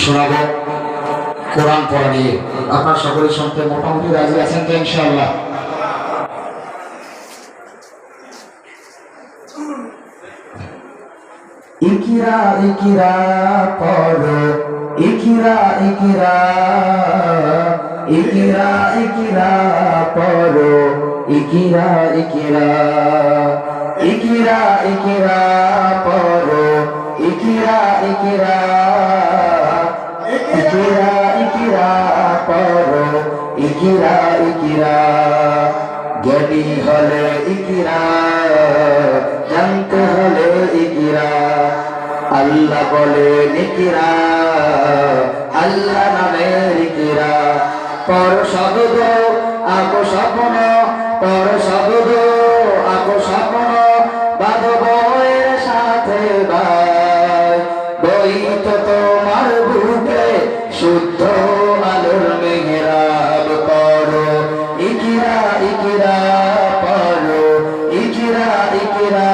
শোনাবো কোরআন পড়া নিয়ে। আপনার সকলের সঙ্গে মোটামুটি রাজি আছেন তো ইনশাআল্লাহ? ইকিরা ইকিরা, পড়ো। ইকিরা ইকিরা ইকিরা ইকিরা, পড়ো। ইকিরা ইকিরা ইকিরা ইকিরা ইকিরা ইকিরা ইকিরা ইকিরা ইকিরা। জ্ঞানী হলে ইকিরা, জানতে হলে ইকিরা। আল্লাহ বলে নিকিরা, আল্লাহ নামে ইকিরা। পর শব্দ আগ স্বপ্ন, পর শব্দ আগ স্বপ্ন বাদ ইকিরা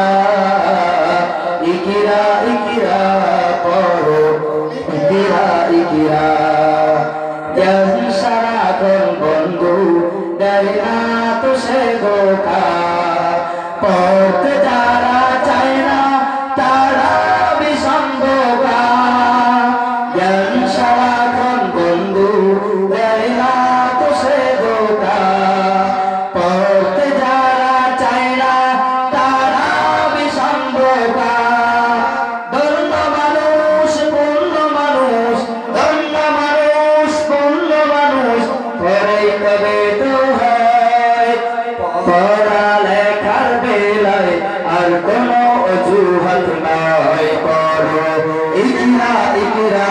পড়ালেখার বেলায় আর কোন অজুহাত নয় পড়ো। ইকিরা ইকিরা,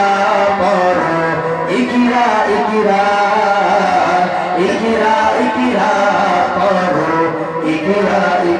পড়ো। ইকিরা ইকিরা ইকিরা ইকিরা, পড়ো। ইকিরা ইকিরা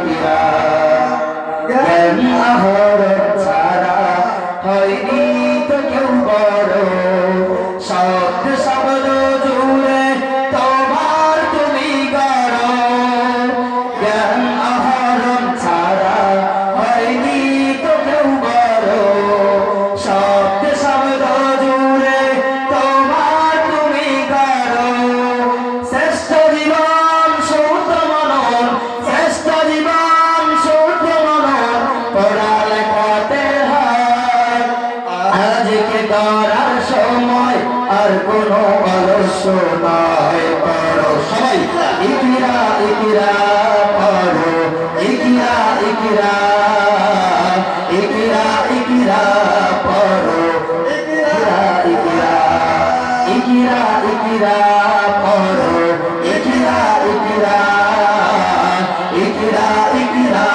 আর কোনো অলস্য নয় পড়ো সবাই ইকিরা ইকিরা পড়ো ইকিরা ইকিরা ইকিরা ইকিরা পড়ো ইকিরা ইকিরা ইকিরা ইকিরা পড়ো ইকিরা ইকিরা ইকিরা ইকিরা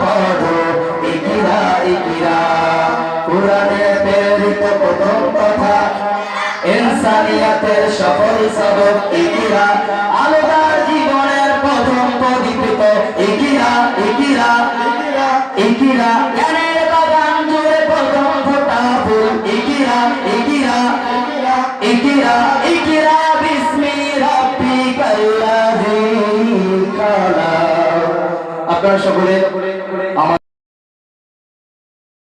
পড়ো ইকিরা ইকিরা কোরআনে প্রেরিত প্রথম কথা ইনসানিয়াতের সফল সবক ইকিরা আলাদা জীবনের প্রথম পরিচিত ইকিরা ইকিরা ইকিরা আপনারা সকলে